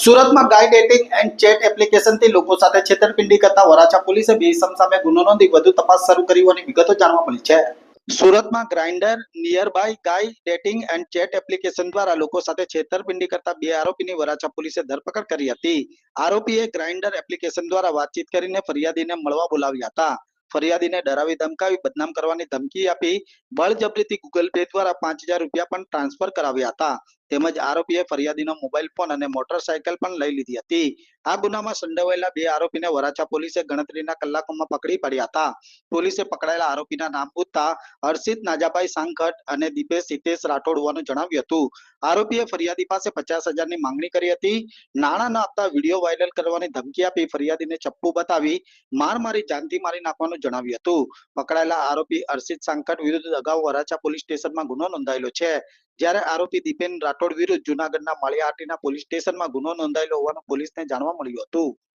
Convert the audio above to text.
સુરતમાં gay dating and chat એપ્લિકેશનથી લોકો સાથે છેતરપિંડી કરતા વરાછા પોલીસે બે સામે ગુનો નોંધી વધુ તપાસ શરૂ કરી હોવાની વિગતો જાણવા મળી છે. સુરતમાં Grindr nearby gay dating and chat application દ્વારા લોકો સાથે છેતરપિંડી કરતા બે આરોપીની વરાછા પોલીસે ધરપકડ કરી હતી. આરોપીએ ગ્રાઇન્ડર એપ્લિકેશન દ્વારા વાતચીત કરીને ફરિયાદીને મળવા બોલાવ્યા હતા. ફરિયાદીને ડરાવી ધમકાવી, બદનામ કરવાની ધમકી આપી, બળજબરીથી ગૂગલ પે દ્વારા પાંચ હજાર રૂપિયા પણ ટ્રાન્સફર કરાવ્યા હતા. તેમજ આરોપીએ ફરિયાદીનો મોબાઈલ ફોન અને મોટરસાયકલ પણ લઈ લીધી હતી. આ ગુનામાં સંડોવાયેલા બે આરોપીને વરાછા પોલીસે ગણતરીના કલાકોમાં પકડી પાડ્યા હતા. પોલીસે પકડાયેલા આરોપીના નામ પૂછતા હર્ષિત નાજાભાઈ સાંખટ અને દીપેશ હિતેશ રાઠોડ હોવાનું જણાવ્યું હતું. આરોપીએ ફરિયાદી પાસે પચાસ હજારની માંગણી કરી હતી. નાણાં ન આપતા વીડિયો વાયરલ કરવાની ધમકી આપી ફરિયાદીને ચપ્પુ બતાવી માર મારી, જાનથી મારી નાખવાનું જણાવ્યું હતું. પકડાયેલા આરોપી હર્ષિત સાંકટ વિરુદ્ધ અગાઉ વરાછા પોલીસ સ્ટેશનમાં ગુનો નોંધાયેલો છે. જ્યારે આરોપી દીપેન રાઠોડ વિરુદ્ધ જુનાગઢના માળિયાહાટીના પોલીસ સ્ટેશનમાં ગુનો નોંધાયેલો હોવાનું પોલીસને જાણવા મળ્યું હતું.